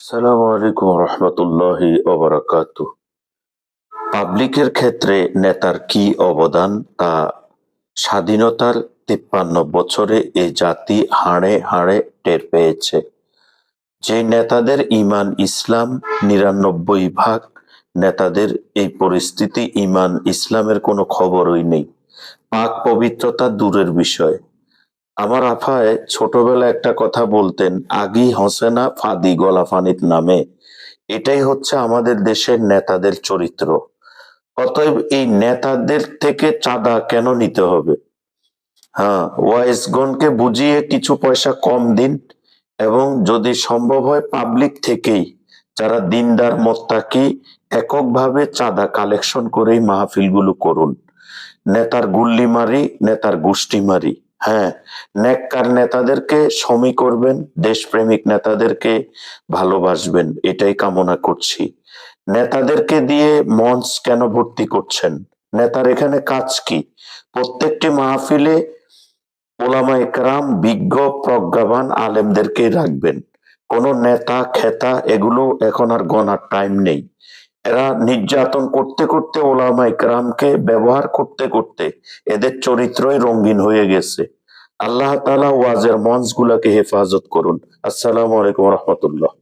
সালামু আলাইকুম রহমতুল্লাহি ওবরাকাত। পাবলিকের ক্ষেত্রে নেতার কি অবদান তা স্বাধীনতার তিপ্পান্ন বছরে এ জাতি হাড়ে হাড়ে টের পেয়েছে। যে নেতাদের ইমান ইসলাম নিরানব্বই ভাগ, নেতাদের এই পরিস্থিতি ইমান ইসলামের কোনো খবরই নেই। পাক পবিত্রতা দূরের বিষয়। আমার আফায় ছোটবেলায় একটা কথা বলতেন, আগি হোসেনা ফাদি গলাফানিত নামে। এটাই হচ্ছে আমাদের দেশের নেতাদের চরিত্র। অতএব এই নেতাদের থেকে চাঁদা কেন নিতে হবে? হ্যাঁ ওয়াইসগণকে বুঝিয়ে কিছু পয়সা কম দিন এবং যদি সম্ভব হয় পাবলিক থেকেই, যারা দিনদার মোত্তাকি, এককভাবে চাঁদা কালেকশন করেই মাহফিলগুলো করুন। নেতার গুল্লি মারি নেতার গোষ্ঠী মারি হ্যাঁ নেককার নেতাদেরকে সমী করবেন, দেশপ্রেমিক নেতাদেরকে ভালোবাসবেন, এটাই কামনা করছি। নেতাদেরকে দিয়ে মঞ্চ কেন ভর্তি করছেন? নেতার এখানে কাজ কি? প্রত্যেকটি মাহফিলে ওলামা একরাম, বিজ্ঞ, প্রজ্ঞাবান আলেমদেরকে রাখবেন। কোন নেতা, খেতা, এগুলো এখন আর গণার টাইম নেই। এরা নির্যাতন করতে করতে ওলামা ইকরামকে ব্যবহার করতে করতে এদের চরিত্রই রঙিন হয়ে গেছে। আল্লাহ তালা ওয়াজের মঞ্চ গুলাকে হেফাজত করুন। আসসালামু আলাইকুম রহমতুল্লাহ।